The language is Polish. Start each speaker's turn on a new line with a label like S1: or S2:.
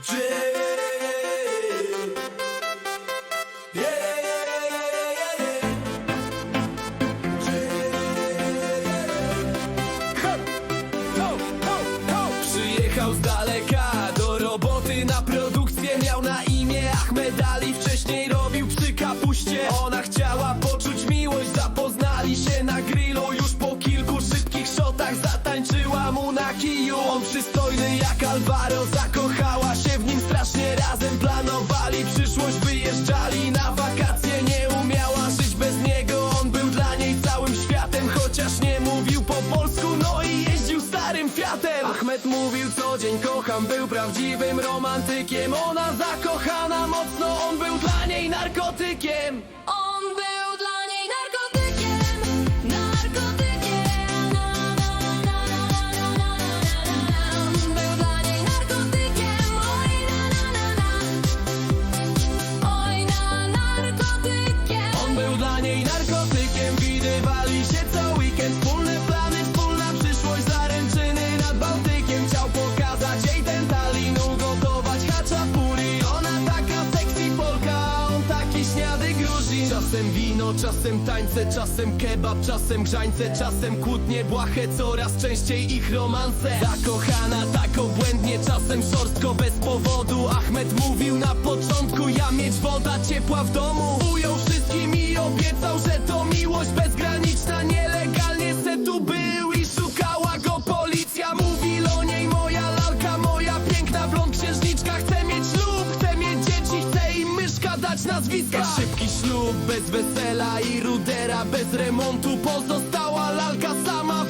S1: Przyjechał z daleka do roboty na produkcję Miał na imię Ahmed Ali. Wcześniej robił przy kapuście. Ona chciała poczuć miłość Zapoznali się na grillu. Już po kilku szybkich shotach Zatańczyła mu na kiju. On przystojny jak Alvaro Zakochała mówił co dzień kocham Był prawdziwym romantykiem. Ona zakochana mocno On był dla niej narkotykiem Czasem wino, czasem tańce Czasem kebab, czasem grzańce Czasem kłótnie błahe Coraz częściej ich romanse. Zakochana tak obłędnie Czasem szorstko bez powodu. Ahmed mówił na początku Ja mieć woda ciepła w domu nazwiska. Szybki ślub bez wesela i rudera bez remontu. Pozostała lalka sama